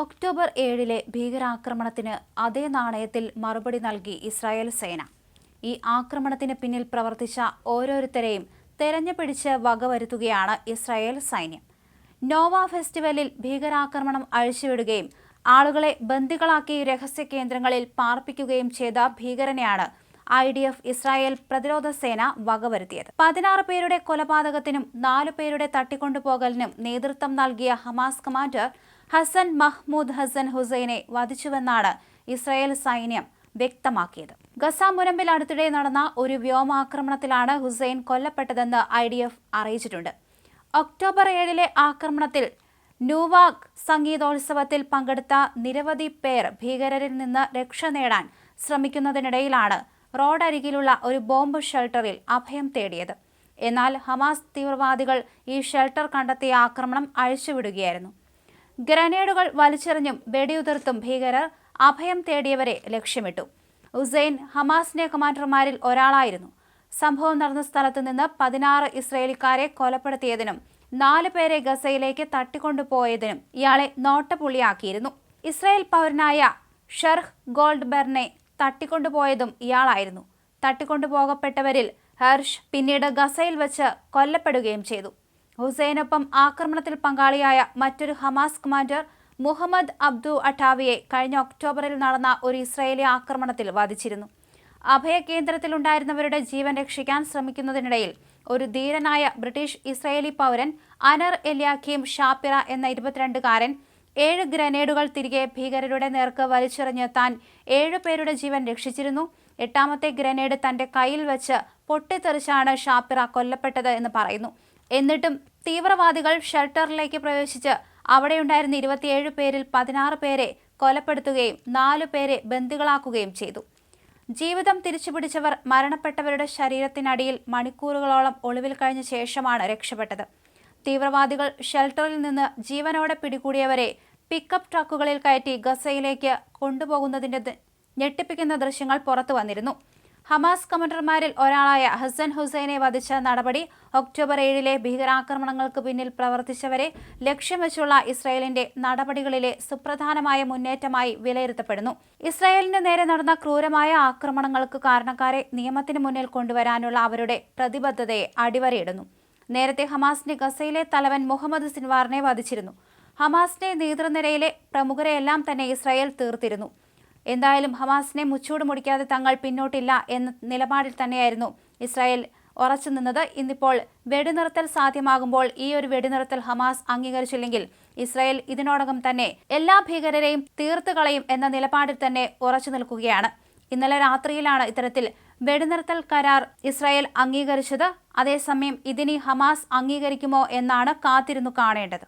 October ഏഴിലെ ഭീകരാക്രമണത്തിന് അതേ നാണയത്തിൽ മറുപടി നൽകി ഇസ്രായേൽ സേന. ഈ ആക്രമണത്തിന് പിന്നിൽ പ്രവർത്തിച്ച ഓരോരുത്തരെയും തെരഞ്ഞുപിടിച്ച് വകവരുത്തുകയാണ് ഇസ്രായേൽ സൈന്യം. നോവ ഫെസ്റ്റിവലിൽ ഭീകരാക്രമണം അഴിച്ചുവിടുകയും ആളുകളെ ബന്ദികളാക്കി രഹസ്യ കേന്ദ്രങ്ങളിൽ പാർപ്പിക്കുകയും ചെയ്ത ഭീകരനെയാണ് ഐ ഡി എഫ് ഇസ്രായേൽ പ്രതിരോധ സേന വകവരുത്തിയത്. പതിനാറ് പേരുടെ കൊലപാതകത്തിനും നാലു പേരുടെ തട്ടിക്കൊണ്ടുപോകലിനും നേതൃത്വം നൽകിയ Hamas commander Hasan Mahmoud Hasan ഹുസൈനെ വധിച്ചുവെന്നാണ് ഇസ്രായേൽ സൈന്യം വ്യക്തമാക്കിയത്. ഗസ മുനമ്പിൽ അടുത്തിടെ നടന്ന ഒരു വ്യോമാക്രമണത്തിലാണ് ഹുസൈൻ കൊല്ലപ്പെട്ടതെന്ന് ഐ ഡി എഫ് അറിയിച്ചിട്ടുണ്ട്. ഒക്ടോബർ ഏഴിലെ ആക്രമണത്തിൽ ന്യൂവാക് സംഗീതോത്സവത്തിൽ പങ്കെടുത്ത നിരവധി പേർ ഭീകരരിൽ നിന്ന് രക്ഷ നേടാൻ ശ്രമിക്കുന്നതിനിടയിലാണ് റോഡരികിലുള്ള ഒരു ബോംബ് ഷെൽട്ടറിൽ അഭയം തേടിയത്. എന്നാൽ ഹമാസ് തീവ്രവാദികൾ ഈ ഷെൽട്ടർ കണ്ടെത്തിയ ആക്രമണം അഴിച്ചുവിടുകയായിരുന്നു. ഗ്രനേഡുകൾ വലിച്ചെറിഞ്ഞും വെടിയുതിർത്തും ഭീകരർ അഭയം തേടിയവരെ ലക്ഷ്യമിട്ടു. ഉസൈൻ ഹമാസിന്റെ കമാൻഡർമാരിൽ ഒരാളായിരുന്നു. സംഭവം നടന്ന സ്ഥലത്തു നിന്ന് പതിനാറ് ഇസ്രയേലിക്കാരെ കൊലപ്പെടുത്തിയതിനും നാല് പേരെ ഗസയിലേക്ക് തട്ടിക്കൊണ്ടുപോയതിനും ഇയാളെ നോട്ടപ്പുള്ളിയാക്കിയിരുന്നു ഇസ്രായേൽ പൗരനായ ഷെർഹ് ഗോൾഡ്ബെർനെ തട്ടിക്കൊണ്ടുപോയതും ഇയാളായിരുന്നു. തട്ടിക്കൊണ്ടുപോകപ്പെട്ടവരിൽ ഹർഷ് പിന്നീട് ഗസയിൽ വെച്ച് കൊല്ലപ്പെടുകയും ചെയ്തു. ഹുസൈനൊപ്പം ആക്രമണത്തിൽ പങ്കാളിയായ മറ്റൊരു ഹമാസ് കമാൻഡർ മുഹമ്മദ് അബ്ദു അട്ടാവിയെ കഴിഞ്ഞ ഒക്ടോബറിൽ നടന്ന ഒരു ഇസ്രായേലി ആക്രമണത്തിൽ വധിച്ചിരുന്നു അഭയകേന്ദ്രത്തിലുണ്ടായിരുന്നവരുടെ ജീവൻ രക്ഷിക്കാൻ ശ്രമിക്കുന്നതിനിടയിൽ ഒരു ധീരനായ ബ്രിട്ടീഷ് ഇസ്രായേലി പൗരൻ അനർ എലിയാഖീം ഷാപ്പിറ എന്ന ഇരുപത്തിരണ്ടുകാരൻ ഏഴ് ഗ്രനേഡുകൾ തിരികെ ഭീകരരുടെ നേർക്ക് വലിച്ചെറിഞ്ഞ് താൻ ഏഴുപേരുടെ ജീവൻ രക്ഷിച്ചിരുന്നു. എട്ടാമത്തെ ഗ്രനേഡ് തന്റെ കയ്യിൽ വെച്ച് പൊട്ടിത്തെറിച്ചാണ് ഷാപ്പിറ കൊല്ലപ്പെട്ടത് എന്ന് പറയുന്നു. എന്നിട്ടും തീവ്രവാദികൾ ഷെൽട്ടറിലേക്ക് പ്രവേശിച്ച് അവിടെയുണ്ടായിരുന്ന ഇരുപത്തിയേഴ് പേരിൽ പതിനാറ് പേരെ കൊലപ്പെടുത്തുകയും നാലു പേരെ ബന്ദികളാക്കുകയും ചെയ്തു. ജീവിതം തിരിച്ചുപിടിച്ചവർ മരണപ്പെട്ടവരുടെ ശരീരത്തിനടിയിൽ മണിക്കൂറുകളോളം ഒളിവിൽ കഴിഞ്ഞ ശേഷമാണ് രക്ഷപ്പെട്ടത്. തീവ്രവാദികൾ ഷെൽട്ടറിൽ നിന്ന് ജീവനോടെ പിടികൂടിയവരെ പിക്കപ്പ് ട്രക്കുകളിൽ കയറ്റി ഗസയിലേക്ക് കൊണ്ടുപോകുന്നതിന്റെ ഞെട്ടിപ്പിക്കുന്ന ദൃശ്യങ്ങൾ പുറത്തു വന്നിരുന്നു. ഹമാസ് കമാൻഡർമാരിൽ ഒരാളായ ഹസൻ ഹുസൈനെ വധിച്ച നടപടി ഒക്ടോബർ ഏഴിലെ ഭീകരാക്രമണങ്ങൾക്ക് പിന്നിൽ പ്രവർത്തിച്ചവരെ ലക്ഷ്യം വെച്ചുള്ള ഇസ്രായേലിന്റെ നടപടികളിലെ സുപ്രധാനമായ മുന്നേറ്റമായി വിലയിരുത്തപ്പെടുന്നു. ഇസ്രായേലിന് നേരെ നടന്ന ക്രൂരമായ ആക്രമണങ്ങൾക്ക് കാരണക്കാരെ നിയമത്തിന് മുന്നിൽ കൊണ്ടുവരാനുള്ള അവരുടെ പ്രതിബദ്ധതയെ അടിവരയിടുന്നു. നേരത്തെ ഹമാസിന്റെ ഗസയിലെ തലവൻ മുഹമ്മദ് സിൻവാറിനെ വധിച്ചിരുന്നു. ഹമാസിന്റെ നേതൃനിരയിലെ പ്രമുഖരെയെല്ലാം തന്നെ ഇസ്രായേൽ തീർത്തിരുന്നു. എന്തായാലും ഹമാസിനെ മുച്ചൂട് മുടിക്കാതെ തങ്ങൾ പിന്നോട്ടില്ല എന്ന നിലപാടിൽ തന്നെയായിരുന്നു ഇസ്രായേൽ ഉറച്ചു നിന്നത്. ഇന്നിപ്പോൾ വെടിനിർത്തൽ സാധ്യമാകുമ്പോൾ ഈ ഒരു വെടിനിർത്തൽ ഹമാസ് അംഗീകരിച്ചില്ലെങ്കിൽ ഇസ്രായേൽ ഇതിനോടകം തന്നെ എല്ലാ ഭീകരരെയും തീർത്തു കളയും എന്ന നിലപാടിൽ തന്നെ ഉറച്ചു നിൽക്കുകയാണ്. ഇന്നലെ രാത്രിയിലാണ് ഇത്തരത്തിൽ വെടിനിർത്തൽ കരാർ ഇസ്രായേൽ അംഗീകരിച്ചത്. അതേസമയം ഇതിനി ഹമാസ് അംഗീകരിക്കുമോ എന്നാണ് കാത്തിരുന്നു കാണേണ്ടത്.